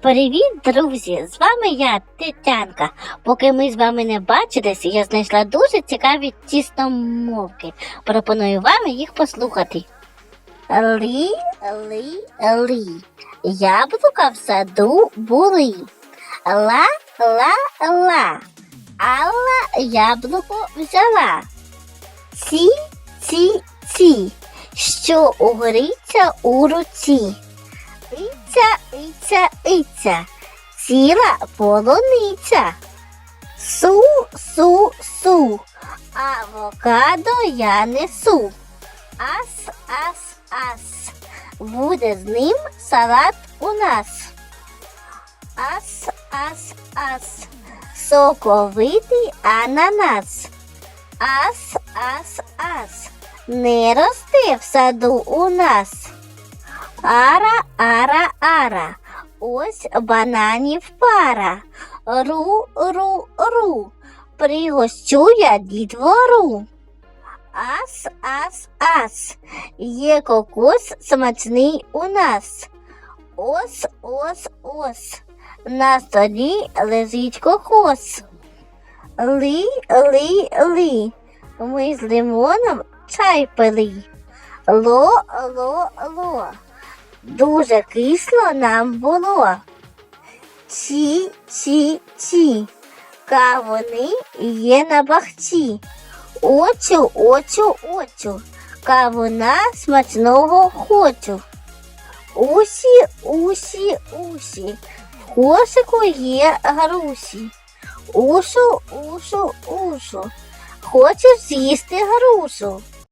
Привіт, друзі! З вами я, Тетянка. Поки ми з вами не бачились, я знайшла дуже цікаві тістомовки. Пропоную вам їх послухати. Лі, лі, лі. Яблука в саду були. Ла, ла, ла. Алла яблуко взяла. Ці, ці, ці. Що угориться у руці. Іця, іця, іця, ціла полуниця. Су, су, су, авокадо я несу. Ас, ас, ас, буде з ним салат у нас. Ас, ас, ас, соковитий ананас. Ас, ас, ас, не росте в саду у нас. Ара, ара, ара. Ось бананів пара. Ру, ру, ру. Пригощу я дітвору. Ас, ас, ас. Є кокос смачний у нас. Ос, ос, ос. На столі лежить кокос. Ли, ли, ли. Ми з лимоном чай пили. Ло, ло, ло. Дуже кисло нам було. Чі, чі, чі. Кавуни є на бахчі. Очу, очу, очу. Кавуна смачного хочу. Усі, усі, усі. В кошику є груші. Ушу, ушу, ушу. Хочу з'їсти грушу.